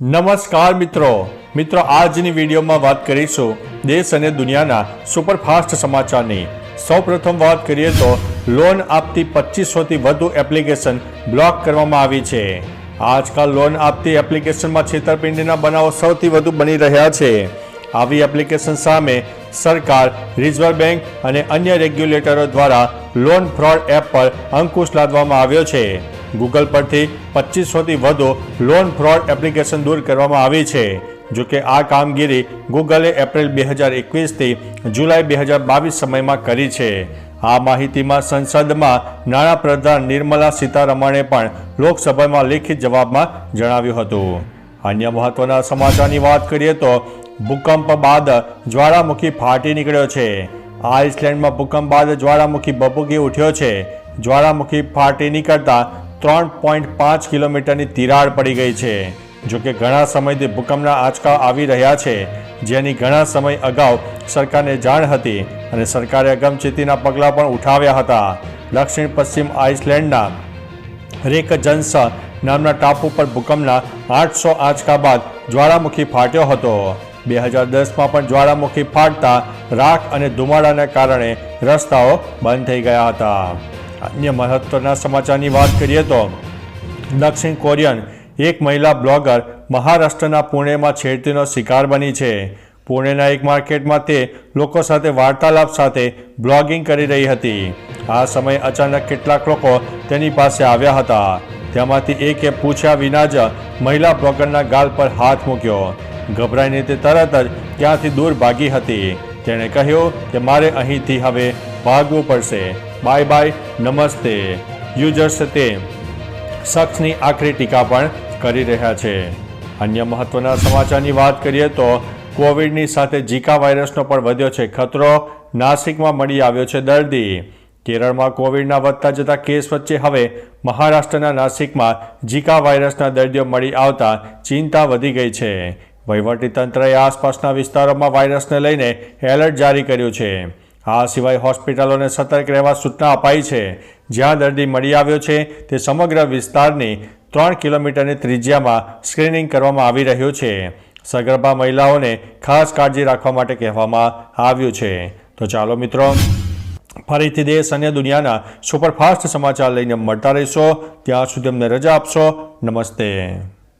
નમસ્કાર મિત્રો. મિત્રો, આજની વિડીયોમાં વાત કરીશું દેશ અને દુનિયાના સુપરફાસ્ટ સમાચારની. સૌપ્રથમ વાત કરીએ તો લોન આપતી પચીસોથી વધુ એપ્લિકેશન બ્લોક કરવામાં આવી છે. આજકાલ લોન આપતી એપ્લિકેશનમાં છેતરપિંડીના બનાવો સૌથી વધુ બની રહ્યા છે. આવી એપ્લિકેશન સામે સરકાર, રિઝર્વ બેંક અને અન્ય રેગ્યુલેટરો દ્વારા લોન ફ્રોડ એપ પર અંકુશ લાદવામાં આવ્યો છે. ગૂગલ પરથી પચીસોથી વધુ લોન ફ્રોડ એપ્લિકેશન દૂર કરવામાં આવી છે. જો કે આ કામગીરી ગૂગલે એપ્રિલ બે હજાર એકવીસથી જુલાઈ બે હજાર બાવીસ સમયમાં કરી છે. આ માહિતીમાં સંસદમાં નાણાપ્રધાન નિર્મલા સીતારમણે પણ લોકસભામાં લેખિત જવાબમાં જણાવ્યું હતું. અન્ય મહત્વના સમાચારની વાત કરીએ તો ભૂકંપ બાદ જ્વાળામુખી ફાટી નીકળ્યો છે. આઇસલેન્ડમાં ભૂકંપ બાદ જ્વાળામુખી બબૂકી ઉઠ્યો છે. જ્વાળામુખી ફાટી નીકળતા ત્રણ પોઈન્ટ પાંચ કિલોમીટરની તિરાડ પડી ગઈ છે. જોકે ઘણા સમયથી ભૂકંપના આંચકા આવી રહ્યા છે, જેની ઘણા સમય અગાઉ સરકારને જાણ હતી અને સરકારે અગમચેતીના પગલાં પણ ઉઠાવ્યા હતા. દક્ષિણ પશ્ચિમ આઇસલેન્ડના રેકજન્સ નામના ટાપુ પર ભૂકંપના આઠસો આંચકા બાદ જ્વાળામુખી ફાટ્યો હતો. બે હજાર દસમાં પણ જ્વાળામુખી ફાટતા રાખ અને ધુમાડાના કારણે રસ્તાઓ બંધ થઈ ગયા હતા. અન્ય મહત્વના સમાચારની વાત કરીએ તો દક્ષિણ કોરિયન એક મહિલા બ્લોગર મહારાષ્ટ્રના પુણેમાં છેડતીનો શિકાર બની છે. પુણેના એક માર્કેટમાં તે લોકો સાથે વાર્તાલાપ સાથે બ્લોગિંગ કરી રહી હતી. આ સમયે અચાનક કેટલાક લોકો તેની પાસે આવ્યા હતા. તેમાંથી એકે પૂછ્યા વિના જ મહિલા બ્લોગરના ગાલ પર હાથ મૂક્યો. ગભરાઈને તે તરત જ ત્યાંથી દૂર ભાગી હતી. તેણે કહ્યું કે મારે અહીંથી હવે ભાગવું પડશે. બાય બાય, નમસ્તે. યુઝર્સ તે શખ્સની આખરી ટીકા પણ કરી રહ્યા છે. અન્ય મહત્વના સમાચારની વાત કરીએ તો કોવિડની સાથે ઝીકા વાયરસનો પણ વધ્યો છે ખતરો. નાસિકમાં મળી આવ્યો છે દર્દી. કેરળમાં કોવિડના વધતા જતા કેસ વચ્ચે હવે મહારાષ્ટ્રના નાસિકમાં ઝીકા વાયરસના દર્દીઓ મળી આવતા ચિંતા વધી ગઈ છે. વહીવટીતંત્રએ આસપાસના વિસ્તારોમાં વાયરસને લઈને એલર્ટ જારી કર્યું છે. આ સિવાય હોસ્પિટલોને સતર્ક રહેવા સૂચના અપાઈ છે. જ્યાં દર્દી મળી આવ્યો છે, તે સમગ્ર વિસ્તારની ત્રણ કિલોમીટરની ત્રિજ્યામાં સ્ક્રીનિંગ કરવામાં આવી રહ્યું છે. સગર્ભા મહિલાઓને ખાસ કાળજી રાખવા માટે કહેવામાં આવ્યું છે. તો ચાલો મિત્રો, ફરીથી દેશ અને દુનિયાના સુપરફાસ્ટ સમાચાર લઈને મળતા રહીશો. ત્યાં સુધી અમને રજા આપશો. નમસ્તે.